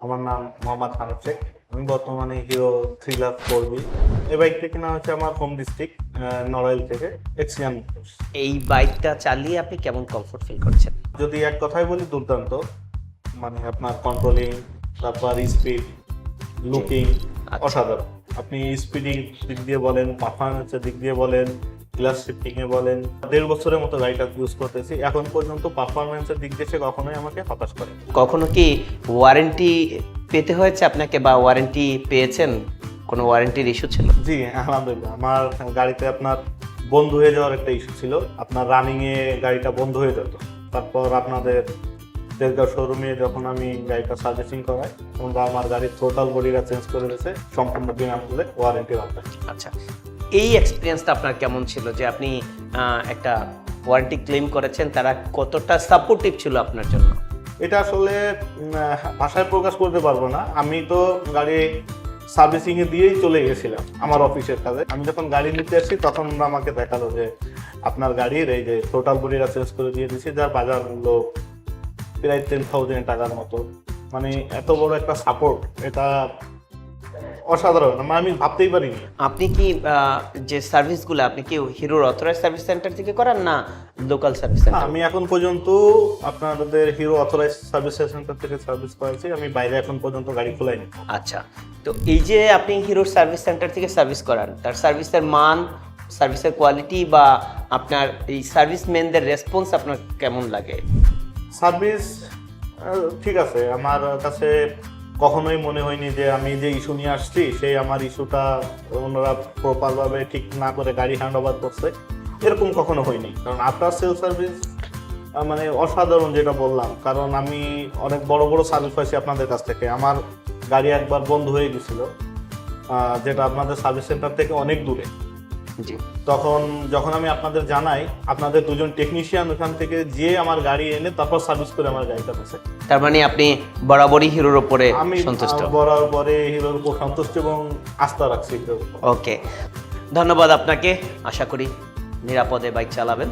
আমার নাম মোহাম্মদ হানিফ শেখ। আমি বর্তমানে হিরো থ্রিলার কর্মী। এই বাইকটা কিনা হচ্ছে আমার হোম ডিস্ট্রিক্ট নড়াইল থেকে এক্সিয়ান এই বাইকটা চালিয়ে আপনি কেমন কমফোর্ট ফিল করছেন? যদি এক কথায় বলি দুর্দান্ত মানে আপনার কন্ট্রোলিং তারপর স্পিড লুকিং আচ্ছা। অসাধারণ। আপনি স্পিডিং দিক দিয়ে বলেন পারফরমেন্সের দিক দিয়ে বলেন গ্লাস শিফটিং এ বলেন দেড় বছরের মতো গাড়িটা ইউজ করতেছি। এখন পর্যন্ত পারফরমেন্সের দিক দিয়ে সে কখনোই আমাকে হতাশ করে কখনো কি ওয়ারেন্টি পেতে হয়েছে আপনাকে বা ওয়ারেন্টি পেয়েছেন? কোনো ওয়ারেন্টির ইস্যু ছিল? জি আলহামদুলিল্লাহ। আমার গাড়িতে আপনার বন্ধ হয়ে যাওয়ার একটা ইস্যু ছিল। আপনার রানিং এ গাড়িটা বন্ধ হয়ে যেত। তারপর আপনাদের তেজগাঁও শোরুমে যখন আমি গাড়িটা সার্ভিসিং করাই তখন আমার গাড়ির টোটাল বডিটা চেঞ্জ করে দিয়েছে। সম্পূর্ণ বিনামূল্যে ওয়ারেন্টি রাখতে আচ্ছা। এই এক্সপিরিয়েন্সটা আপনার কেমন ছিল? যে আপনি একটা ওয়ারেন্টি ক্লেম করেছেন, তারা কতটা সাপোর্টিভ ছিল আপনার জন্য? এটা আসলে ভাষায় প্রকাশ করতে পারব না। আমি তো গাড়ি সার্ভিসিং এ দিয়েই চলে গেছিলাম, আমার অফিসের কাজে। আমি যখন গাড়ি নিতে আসি, তখন আমাকে দেখাল যে আপনার গাড়ির এই যে টোটাল বডিটা চেঞ্জ করে দিয়ে দিয়েছি, যার বাজার মূল্য প্রায় টেন থাউজেন্ড টাকার মতো। মানে এত বড় একটা সাপোর্ট এটা অসাধারণ মানে আমি ভাবতেই পারিনি। আপনি কি যে সার্ভিসগুলো আপনি কি হিরোর অথরাইজ সার্ভিস সেন্টার থেকে করান না লোকাল সার্ভিস সেন্টার আমি এখন পর্যন্ত আপনাদের হিরো অথরাইজ সার্ভিস সেন্টার থেকে সার্ভিস করেছি আমি বাইরে এখন পর্যন্ত গাড়ি খোলাইনি। আচ্ছা তো এই যে আপনি হিরোর সার্ভিস সেন্টার থেকে সার্ভিস করান তার সার্ভিসের মান সার্ভিসের কোয়ালিটি বা আপনার এই সার্ভিসম্যানদের রেসপন্স আপনার কেমন লাগে? সার্ভিস ঠিক আছে আমার কাছে কখনোই মনে হয়নি যে আমি যে ইস্যু নিয়ে আসছি, সেই আমার ইস্যুটা ওনারা প্রপারভাবে ঠিক না করে গাড়ি হ্যান্ড ওভার করছে। এরকম কখনো হয়নি। কারণ আফটার সেল সার্ভিস মানে অসাধারণ যেটা বললাম, কারণ আমি অনেক বড় বড় সার্ভিস পাইছি আপনাদের কাছ থেকে। আমার গাড়ি একবার বন্ধ হয়ে গেছিল যেটা আপনাদের সার্ভিস সেন্টার থেকে অনেক দূরে। জি। তখন যখন আমি আপনাদের জানাই আপনাদের দুজন টেকনিশিয়ান ওখান থেকে যে আমার গাড়ি এনে তারপর সার্ভিস করে আমার গাড়িটা দিচ্ছে তার মানে আপনি বরাবরই হিরোর উপরে আমি সন্তুষ্ট? বরাবর হিরোর উপর সন্তুষ্ট এবং আস্থা রাখছি ওকে ধন্যবাদ আপনাকে। আশা করি নিরাপদে বাইক চালাবেন।